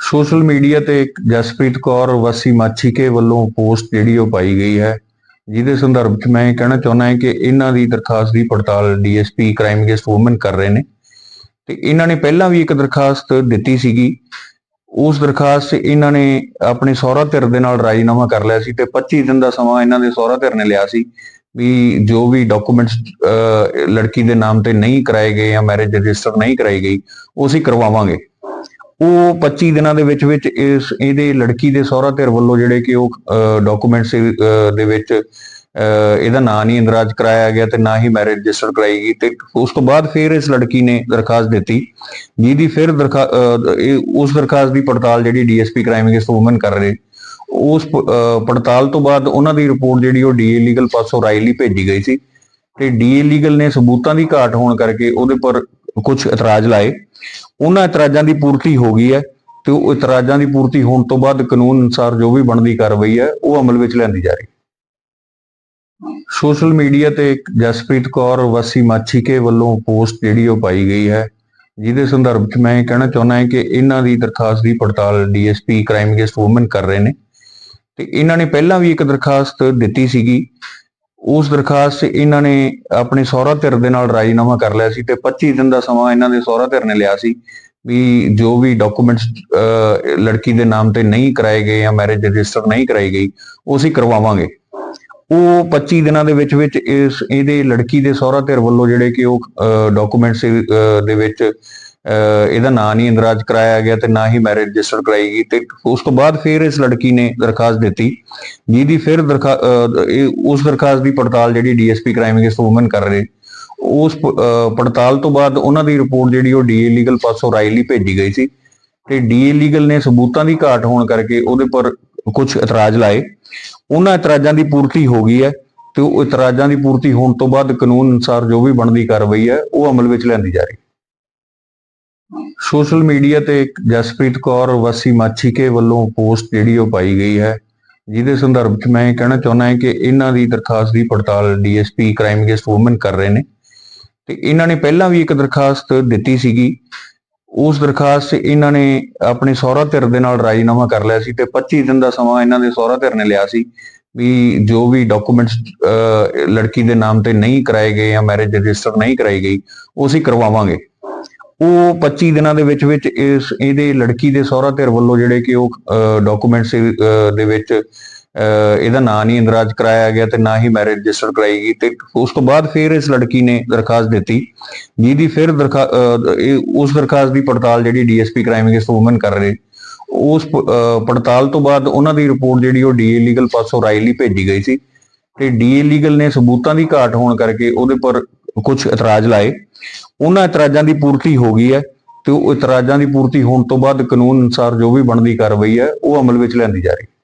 Social media ਤੇ ਇੱਕ ਜਸਪ੍ਰੀਤ ਕੌਰ ਵਾਸੀ ਮਾਛੀਕੇ ਵੱਲੋਂ ਪੋਸਟ ਜਿਹੜੀ ਉਹ ਪਾਈ ਗਈ ਹੈ, ਜਿਹਦੇ ਸੰਦਰਭ 'ਚ ਮੈਂ ਇਹ ਕਹਿਣਾ ਚਾਹੁੰਦਾ ਹਾਂ ਕਿ ਇਹਨਾਂ ਦੀ ਦਰਖਾਸਤ ਦੀ ਪੜਤਾਲ ਡੀਐਸਪੀ ਕ੍ਰਾਈਮ ਅਗੇਂਸਟ ਔਮਨ ਕਰ ਰਹੇ ਨੇ ਤੇ ਇਹਨਾਂ ਨੇ ਪਹਿਲਾਂ ਵੀ ਇੱਕ ਦਰਖਾਸਤ ਦਿੱਤੀ ਸੀਗੀ। ਉਸ ਦਰਖਾਸਤ 'ਚ ਇਹਨਾਂ ਨੇ ਆਪਣੇ ਸਹੁਰਾ ਧਿਰ ਦੇ ਨਾਲ ਰਾਜੀਨਾਮਾ ਕਰ ਲਿਆ ਸੀ ਤੇ 25 ਦਿਨ ਦਾ ਸਮਾਂ ਇਹਨਾਂ ਦੇ ਸਹੁਰਾ ਧਿਰ ਨੇ ਲਿਆ ਸੀ ਵੀ ਜੋ ਵੀ ਡਾਕੂਮੈਂਟਸ ਲੜਕੀ ਦੇ ਨਾਮ ਤੇ ਨਹੀਂ ਕਰਾਏ ਗਏ ਜਾਂ ਮੈਰਿਜ ਰਜਿਸਟਰ ਨਹੀਂ ਕਰਾਈ ਗਈ, ਉਹ ਅਸੀਂ ਕਰਵਾਵਾਂਗੇ। ਉਹ 25 ਦਿਨਾਂ ਦੇ ਵਿੱਚ ਵਿੱਚ ਇਸ ਇਹਦੇ ਲੜਕੀ ਦੇ ਸਹੁਰਾ ਧਿਰ ਵੱਲੋਂ ਜਿਹੜੇ ਕਿ ਉਹ ਡਾਕੂਮੈਂਟਸ ਦੇ ਵਿੱਚ ਇਹਦਾ ਨਾਂ ਨਹੀਂ ਇੰਦਰਾਜ ਕਰਾਇਆ ਗਿਆ ਤੇ ਨਾ ਹੀ ਮੈਰਿਜ ਰਜਿਸਟਰ ਕਰਾਈ ਗਈ ਤੇ ਉਸ ਤੋਂ ਬਾਅਦ ਫਿਰ ਇਸ ਲੜਕੀ ਨੇ ਦਰਖਾਸਤ ਦਿੱਤੀ, ਜਿਹਦੀ ਫਿਰ ਦਰਖਾ ਉਸ ਦਰਖਾਸਤ ਦੀ ਪੜਤਾਲ ਜਿਹੜੀ ਡੀਐਸਪੀ ਕ੍ਰਾਈਮ ਅਗੇਂਸਟ ਔਮਨ ਕਰ ਰਹੇ, ਉਸ ਪੜਤਾਲ ਤੋਂ ਬਾਅਦ ਉਹਨਾਂ ਦੀ ਰਿਪੋਰਟ ਜਿਹੜੀ ਉਹ ਡੀਏ ਲੀਗਲ ਪਾਸੋਂ ਰਾਈ ਲਈ ਭੇਜੀ ਗਈ ਸੀ ਤੇ ਡੀਏ ਲੀਗਲ ਨੇ ਸਬੂਤਾਂ ਦੀ ਘਾਟ ਹੋਣ ਕਰਕੇ ਉਹਦੇ ਪਰ ਕੁਝ ਇਤਰਾਜ਼ ਲਾਏ। ਉਹਨਾਂ ਇਤਰਾਜ਼ਾਂ ਦੀ ਪੂਰਤੀ ਹੋ ਗਈ ਹੈ ਤੇ ਉਹ ਇਤਰਾਜ਼ਾਂ ਦੀ ਪੂਰਤੀ ਹੋਣ ਤੋਂ ਬਾਅਦ ਕਾਨੂੰਨ ਅਨੁਸਾਰ ਜੋ ਵੀ ਬਣਦੀ ਕਾਰਵਾਈ ਹੈ, ਉਹ ਅਮਲ ਵਿੱਚ ਲਿਆਂਦੀ ਜਾ ਰਹੀ ਹੈ। ਸੋਸ਼ਲ ਮੀਡੀਆ ਤੇ ਜਸਪ੍ਰੀਤ ਕੌਰ ਵਾਸੀ ਮਾਛੀਕੇ ਵੱਲੋਂ ਪੋਸਟ ਜਿਹੜੀ ਉਹ ਪਾਈ ਗਈ ਹੈ, ਜਿਹਦੇ ਸੰਦਰਭ 'ਚ ਮੈਂ ਇਹ ਕਹਿਣਾ ਚਾਹੁੰਦਾ ਹਾਂ ਕਿ ਇਹਨਾਂ ਦੀ ਦਰਖਾਸਤ ਦੀ ਪੜਤਾਲ ਡੀਐਸਪੀ ਕ੍ਰਾਈਮ ਅਗੇਂਸਟ ਔਮਨ ਕਰ ਰਹੇ ਨੇ। ਤੇ ਇਹਨਾਂ ਨੇ ਪਹਿਲਾਂ ਵੀ ਇੱਕ ਦਰਖਾਸਤ ਦਿੱਤੀ ਸੀਗੀ ਉਸ ਦਰਖਾਸਤ 'ਚ ਇਹਨਾਂ ਨੇ ਆਪਣੇ ਸਹੁਰਾ ਧਿਰ ਦੇ ਨਾਲ ਰਾਜੀਨਾਮਾ ਕਰ ਲਿਆ ਸੀ ਤੇ 25 ਦਿਨ ਦਾ ਸਮਾਂ ਇਹਨਾਂ ਦੇ ਸਹੁਰਾ ਧਿਰ ਨੇ ਲਿਆ ਸੀ ਵੀ ਜੋ ਵੀ ਡਾਕੂਮੈਂਟਸ ਲੜਕੀ ਦੇ ਨਾਮ ਤੇ ਨਹੀਂ ਕਰਾਏ ਗਏ ਜਾਂ ਮੈਰਿਜ ਰਜਿਸਟਰ ਨਹੀਂ ਕਰਾਈ ਗਈ, ਉਹ ਅਸੀਂ ਕਰਵਾਵਾਂਗੇ। ਉਹ 25 ਦਿਨਾਂ ਦੇ ਵਿੱਚ ਵਿੱਚ ਇਸ, ਇਹਦੇ ਲੜਕੀ ਦੇ ਸਹੁਰਾ ਧਿਰ ਵੱਲੋਂ ਜਿਹੜੇ ਕਿ ਉਹ ਡਾਕੂਮੈਂਟਸ ਦੇ ਵਿੱਚ ਇਹਦਾ ਨਾਂ ਨਹੀਂ ਇੰਦਰਾਜ ਕਰਾਇਆ ਗਿਆ ਤੇ ਨਾ ਹੀ ਮੈਰਿਜ ਰਜਿਸਟਰ ਕਰਾਈ ਗਈ ਤੇ ਉਸ ਤੋਂ ਬਾਅਦ ਫਿਰ ਇਸ ਲੜਕੀ ਨੇ ਦਰਖਾਸਤ ਦਿੱਤੀ, ਜਿਹਦੀ ਫਿਰ ਦਰਖਾ ਉਸ ਦਰਖਾਸਤ ਦੀ ਪੜਤਾਲ ਜਿਹੜੀ ਡੀਐਸਪੀ ਕ੍ਰਾਈਮ ਅਗੇਂਸਟ ਔਮਨ ਕਰ ਰਹੇ, ਉਸ ਪੜਤਾਲ ਤੋਂ ਬਾਅਦ ਉਹਨਾਂ ਦੀ ਰਿਪੋਰਟ ਜਿਹੜੀ ਉਹ ਡੀਏ ਲੀਗਲ ਪਾਸੋਂ ਰਾਈ ਲਈ ਭੇਜੀ ਗਈ ਸੀ ਤੇ ਡੀਏ ਲੀਗਲ ਨੇ ਸਬੂਤਾਂ ਦੀ ਘਾਟ ਹੋਣ ਕਰਕੇ ਉਹਦੇ ਪਰ ਕੁਝ ਇਤਰਾਜ਼ ਲਾਏ, ਉਹਨਾਂ ਇਤਰਾਜ਼ਾਂ ਦੀ ਪੂਰਤੀ ਹੋ ਗਈ ਹੈ ਤੇ ਉਹ ਇਤਰਾਜ਼ਾਂ ਦੀ ਪੂਰਤੀ ਹੋਣ ਤੋਂ ਬਾਅਦ ਕਾਨੂੰਨ ਅਨੁਸਾਰ ਜੋ ਵੀ ਬਣਦੀ ਕਾਰਵਾਈ ਹੈ ਉਹ ਅਮਲ ਵਿੱਚ ਲਿਆਂਦੀ ਜਾ ਰਹੀ ਹੈ। ਸੋਸ਼ਲ ਮੀਡੀਆ ਤੇ ਇੱਕ ਜਸਪ੍ਰੀਤ ਕੌਰ ਵਾਸੀ ਮਾਛੀਕੇ ਵੱਲੋਂ ਪੋਸਟ ਜਿਹੜੀ ਉਹ ਪਾਈ ਗਈ ਹੈ, ਜਿਹਦੇ ਸੰਦਰਭ 'ਚ ਮੈਂ ਇਹ ਕਹਿਣਾ ਚਾਹੁੰਦਾ ਹਾਂ ਕਿ ਇਹਨਾਂ ਦੀ ਦਰਖਾਸਤ ਦੀ ਪੜਤਾਲ ਡੀਐਸਪੀ ਕ੍ਰਾਈਮ ਅਗੇਂਸਟ ਔਮਨ ਕਰ ਰਹੇ ਨੇ। ਤੇ ਇਹਨਾਂ ਨੇ ਪਹਿਲਾਂ ਵੀ ਇੱਕ ਦਰਖਾਸਤ ਦਿੱਤੀ ਸੀਗੀ। ਉਸ ਦਰਖਾਸਤ 'ਚ ਇਹਨਾਂ ਨੇ ਆਪਣੇ ਸਹੁਰਾ ਧਿਰ ਦੇ ਨਾਲ ਰਾਜੀਨਾਮਾ ਕਰ ਲਿਆ ਸੀ ਤੇ 25 ਦਿਨ ਦਾ ਸਮਾਂ ਇਹਨਾਂ ਦੇ ਸਹੁਰਾ ਧਿਰ ਨੇ ਲਿਆ ਸੀ ਵੀ ਜੋ ਵੀ ਡਾਕੂਮੈਂਟਸ ਲੜਕੀ ਦੇ ਨਾਮ ਤੇ ਨਹੀਂ ਕਰਾਏ ਗਏ ਜਾਂ ਮੈਰਿਜ ਰਜਿਸਟਰ ਨਹੀਂ ਕਰਾਈ ਗਈ, ਉਹ ਅਸੀਂ ਕਰਵਾਵਾਂਗੇ। ਉਹ 25 ਦਿਨਾਂ ਦੇ ਵਿੱਚ ਵਿੱਚ ਇਸ ਇਹਦੇ ਲੜਕੀ ਦੇ ਸਹੁਰਾ ਧਿਰ ਵੱਲੋਂ ਜਿਹੜੇ ਕਿ ਉਹ ਡਾਕੂਮੈਂਟਸ ਦੇ ਵਿੱਚ ਇਹਦਾ ਨਾਂ ਨਹੀਂ ਇੰਦਰਾਜ ਕਰਾਇਆ ਗਿਆ ਤੇ ਨਾ ਹੀ ਮੈਰਿਜ ਰਜਿਸਟਰ ਕਰਾਈ ਗਈ ਤੇ ਉਸ ਤੋਂ ਬਾਅਦ ਫਿਰ ਇਸ ਲੜਕੀ ਨੇ ਦਰਖਾਸਤ ਦਿੱਤੀ, ਜਿਹਦੀ ਫਿਰ ਦਰਖਾ ਉਸ ਦਰਖਾਸਤ ਦੀ ਪੜਤਾਲ ਜਿਹੜੀ ਡੀਐਸਪੀ ਕ੍ਰਾਈਮ ਅਗੇਂਸਟ ਔਮਨ ਕਰ ਰਹੇ, ਉਸ ਪੜਤਾਲ ਤੋਂ ਬਾਅਦ ਉਹਨਾਂ ਦੀ ਰਿਪੋਰਟ ਜਿਹੜੀ ਉਹ ਡੀਏ ਲੀਗਲ ਪਾਸੋਂ ਰਾਈ ਲਈ ਭੇਜੀ ਗਈ ਸੀ ਤੇ ਡੀਏ ਲੀਗਲ ਨੇ ਸਬੂਤਾਂ ਦੀ ਘਾਟ ਹੋਣ ਕਰਕੇ ਉਹਦੇ ਪਰ ਕੁਝ ਇਤਰਾਜ਼ ਲਾਏ। ਉਹਨਾਂ ਇਤਰਾਜ਼ਾਂ ਦੀ ਪੂਰਤੀ ਹੋ ਗਈ ਹੈ ਤੇ ਉਹ ਇਤਰਾਜ਼ਾਂ ਦੀ ਪੂਰਤੀ ਹੋਣ ਤੋਂ ਬਾਅਦ ਕਾਨੂੰਨ ਅਨੁਸਾਰ ਜੋ ਵੀ ਬਣਦੀ ਕਾਰਵਾਈ ਹੈ, ਉਹ ਅਮਲ ਵਿੱਚ ਲਿਆਂਦੀ ਜਾ ਰਹੀ ਹੈ।